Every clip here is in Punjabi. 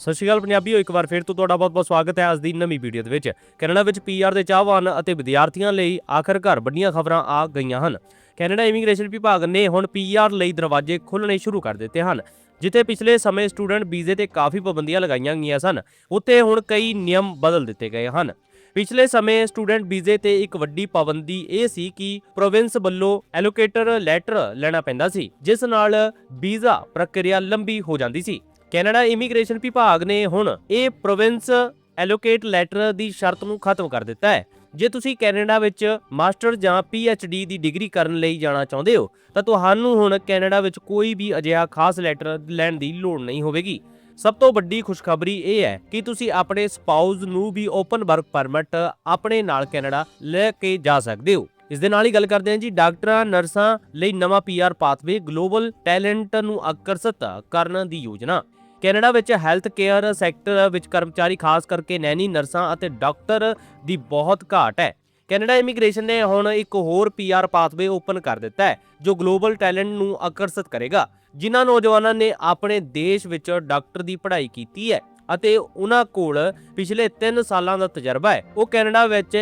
ਸਤਿ ਸ਼੍ਰੀ ਅਕਾਲ ਪੰਜਾਬੀਓ, ਇੱਕ ਵਾਰ ਫਿਰ ਤੋਂ ਤੁਹਾਡਾ ਬਹੁਤ-ਬਹੁਤ ਸਵਾਗਤ ਹੈ ਅੱਜ ਦੀ ਨਵੀਂ ਵੀਡੀਓ ਦੇ ਵਿੱਚ। ਕੈਨੇਡਾ ਵਿੱਚ ਪੀਆਰ ਦੇ ਚਾਹਵਾਨ ਅਤੇ ਵਿਦਿਆਰਥੀਆਂ ਲਈ ਆਖਰਕਾਰ ਵੱਡੀਆਂ ਖਬਰਾਂ ਆ ਗਈਆਂ ਹਨ। ਕੈਨੇਡਾ ਇਮੀਗ੍ਰੇਸ਼ਨ ਵਿਭਾਗ ਨੇ ਹੁਣ ਪੀਆਰ ਲਈ ਦਰਵਾਜ਼ੇ ਖੋਲ੍ਹਣੇ ਸ਼ੁਰੂ ਕਰ ਦਿੱਤੇ ਹਨ, ਜਿੱਥੇ ਪਿਛਲੇ ਸਮੇਂ ਸਟੂਡੈਂਟ ਵੀਜ਼ੇ ਤੇ ਕਾਫੀ ਪਾਬੰਦੀਆਂ ਲਗਾਈਆਂ ਗਈਆਂ ਸਨ। ਉੱਥੇ ਹੁਣ ਕਈ ਨਿਯਮ ਬਦਲ ਦਿੱਤੇ ਗਏ ਹਨ। ਪਿਛਲੇ ਸਮੇਂ ਸਟੂਡੈਂਟ ਵੀਜ਼ੇ ਤੇ ਇੱਕ ਵੱਡੀ ਪਾਬੰਦੀ ਇਹ ਸੀ ਕਿ ਪ੍ਰੋਵਿੰਸ ਵੱਲੋਂ ਐਲੋਕੇਟਰ ਲੈਟਰ ਲੈਣਾ ਪੈਂਦਾ ਸੀ, ਜਿਸ ਨਾਲ ਵੀਜ਼ਾ ਪ੍ਰਕਿਰਿਆ ਲੰਬੀ ਹੋ ਜਾਂਦੀ ਸੀ। ਕੈਨੇਡਾ ਇਮੀਗ੍ਰੇਸ਼ਨ ਵਿਭਾਗ ਨੇ ਹੁਣ ਇਹ ਪ੍ਰੋਵਿੰਸ ਐਲੋਕੇਟ ਲੈਟਰ ਦੀ ਸ਼ਰਤ ਨੂੰ ਖਤਮ ਕਰ ਦਿੱਤਾ ਹੈ। ਜੇ ਤੁਸੀਂ ਕੈਨੇਡਾ ਵਿੱਚ ਮਾਸਟਰ ਜਾਂ ਡੀ ਦੀ ਡਿਗਰੀ ਕਰਨ ਲਈ ਜਾਣਾ ਚਾਹੁੰਦੇ ਹੋ, ਤਾਂ ਤੁਹਾਨੂੰ ਹੁਣ ਕੈਨੇਡਾ ਵਿੱਚ ਕੋਈ ਵੀ ਅਜਿਹਾ ਖਾਸ ਲੈਟਰ ਲੈਣ ਦੀ ਲੋੜ ਨਹੀਂ ਹੋਵੇਗੀ। ਸਭ ਤੋਂ ਵੱਡੀ ਖੁਸ਼ਖਬਰੀ ਇਹ ਹੈ ਕਿ ਤੁਸੀਂ ਆਪਣੇ ਸਪਾਊਸ ਨੂੰ ਵੀ ਓਪਨ ਵਰਕ ਪਰਮਿਟ ਆਪਣੇ ਨਾਲ ਕੈਨੇਡਾ ਲੈ ਕੇ ਜਾ ਸਕਦੇ ਹੋ। ਇਸ ਦੇ ਨਾਲ ਹੀ ਗੱਲ ਕਰਦੇ ਹਾਂ ਜੀ, ਡਾਕਟਰਾਂ, ਨਰਸਾਂ ਲਈ ਨਵਾਂ ਪੀਆਰ ਪਾਥਵੇ ਗਲੋਬਲ ਟੈਲੈਂਟ ਨੂੰ ਆਕਰਸ਼ਿਤ ਕਰਨ ਦੀ ਯੋਜਨਾ। ਕੈਨੇਡਾ ਵਿੱਚ ਹੈਲਥ ਕੇਅਰ ਸੈਕਟਰ ਵਿੱਚ ਕਰਮਚਾਰੀ, ਖਾਸ ਕਰਕੇ ਨੈਨੀ, ਨਰਸਾਂ ਅਤੇ ਡਾਕਟਰ ਦੀ ਬਹੁਤ ਘਾਟ ਹੈ। ਕੈਨੇਡਾ ਇਮੀਗ੍ਰੇਸ਼ਨ ਨੇ ਹੁਣ ਇੱਕ ਹੋਰ ਪੀਆਰ ਪਾਥਵੇ ਓਪਨ ਕਰ ਦਿੱਤਾ ਹੈ, ਜੋ ਗਲੋਬਲ ਟੈਲੈਂਟ ਨੂੰ ਆਕਰਸ਼ਿਤ ਕਰੇਗਾ। ਜਿਨ੍ਹਾਂ ਨੌਜਵਾਨਾਂ ਨੇ ਆਪਣੇ ਦੇਸ਼ ਵਿੱਚ ਡਾਕਟਰ ਦੀ ਪੜ੍ਹਾਈ ਕੀਤੀ ਹੈ ਅਤੇ ਉਹਨਾਂ ਕੋਲ ਪਿਛਲੇ 3 ਸਾਲਾਂ ਦਾ ਤਜਰਬਾ ਹੈ। ਉਹ ਕੈਨੇਡਾ ਵਿੱਚ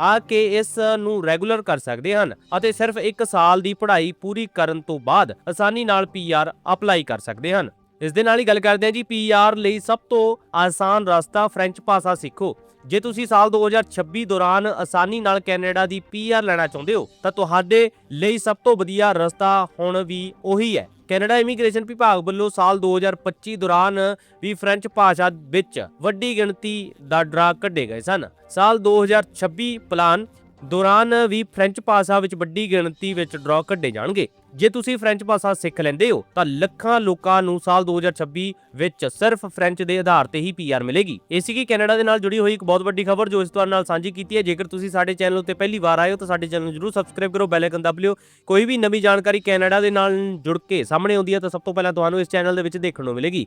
ਆ ਕੇ ਇਸ ਨੂੰ ਰੈਗੂਲਰ ਕਰ ਸਕਦੇ ਹਨ ਅਤੇ ਸਿਰਫ 1 ਸਾਲ ਦੀ ਪੜ੍ਹਾਈ ਪੂਰੀ ਕਰਨ ਤੋਂ ਬਾਅਦ ਆਸਾਨੀ ਨਾਲ ਪੀਆਰ ਅਪਲਾਈ ਕਰ ਸਕਦੇ ਹਨ। ਇਸ ਦੇ ਨਾਲ ਹੀ ਗੱਲ ਕਰਦੇ ਹਾਂ ਜੀ ਪੀਆਰ ਲਈ ਸਭ ਤੋਂ ਆਸਾਨ ਰਸਤਾ ਫ੍ਰੈਂਚ ਭਾਸ਼ਾ ਸਿੱਖੋ। ਜੇ ਤੁਸੀਂ ਸਾਲ 2026 ਦੌਰਾਨ ਆਸਾਨੀ ਨਾਲ ਕੈਨੇਡਾ ਦੀ ਪੀਆਰ ਲੈਣਾ ਚਾਹੁੰਦੇ ਹੋ, ਤਾਂ ਤੁਹਾਡੇ ਲਈ ਸਭ ਤੋਂ ਵਧੀਆ ਰਸਤਾ ਹੁਣ ਵੀ ਉਹੀ ਹੈ। ਕੈਨੇਡਾ ਇਮੀਗ੍ਰੇਸ਼ਨ ਵਿਭਾਗ ਵੱਲੋਂ ਸਾਲ 2025 ਦੌਰਾਨ ਵੀ ਫ੍ਰੈਂਚ ਭਾਸ਼ਾ ਵਿੱਚ ਵੱਡੀ ਗਿਣਤੀ ਦਾ ਡਰਾ ਕੱਢੇ ਗਏ ਸਨ। ਸਾਲ 2026 ਪਲਾਨ ਦੌਰਾਨ ਵੀ ਫ੍ਰੈਂਚ ਭਾਸ਼ਾ ਵਿੱਚ ਵੱਡੀ ਗਿਣਤੀ ਵਿੱਚ ਡਰਾ ਕੱਢੇ ਜਾਣਗੇ। ਜੇ ਤੁਸੀਂ ਫ੍ਰੈਂਚ ਭਾਸ਼ਾ ਸਿੱਖ ਲੈਂਦੇ ਹੋ, ਤਾਂ ਲੱਖਾਂ ਲੋਕਾਂ ਨੂੰ ਸਾਲ 2026 ਵਿੱਚ ਸਿਰਫ ਫ੍ਰੈਂਚ ਦੇ ਆਧਾਰ ਤੇ ਹੀ ਪੀਆਰ ਮਿਲੇਗੀ। ਇਹ ਸੀਗੀ ਕੈਨੇਡਾ ਦੇ ਨਾਲ ਜੁੜੀ ਹੋਈ ਇੱਕ ਬਹੁਤ ਵੱਡੀ ਖਬਰ ਜੋ ਇਸ ਤੁਹਾਡੇ ਨਾਲ ਸਾਂਝੀ ਕੀਤੀ ਹੈ। ਜੇਕਰ ਤੁਸੀਂ ਸਾਡੇ ਚੈਨਲ ਉੱਤੇ ਪਹਿਲੀ ਵਾਰ ਆਏ ਹੋ, ਤਾਂ ਸਾਡੇ ਚੈਨਲ ਨੂੰ ਜਰੂਰ ਸਬਸਕ੍ਰਾਈਬ ਕਰੋ ਬੈਲ ਆਈਕਨ ਦਬ ਲਿਓ। ਕੋਈ ਵੀ ਨਵੀਂ ਜਾਣਕਾਰੀ ਕੈਨੇਡਾ ਦੇ ਨਾਲ ਜੁੜ ਕੇ ਸਾਹਮਣੇ ਆਉਂਦੀ ਹੈ, ਤਾਂ ਸਭ ਤੋਂ ਪਹਿਲਾਂ ਤੁਹਾਨੂੰ ਇਸ ਚੈਨਲ ਦੇ ਵਿੱਚ ਦੇਖਣ ਨੂੰ ਮਿਲੇਗੀ।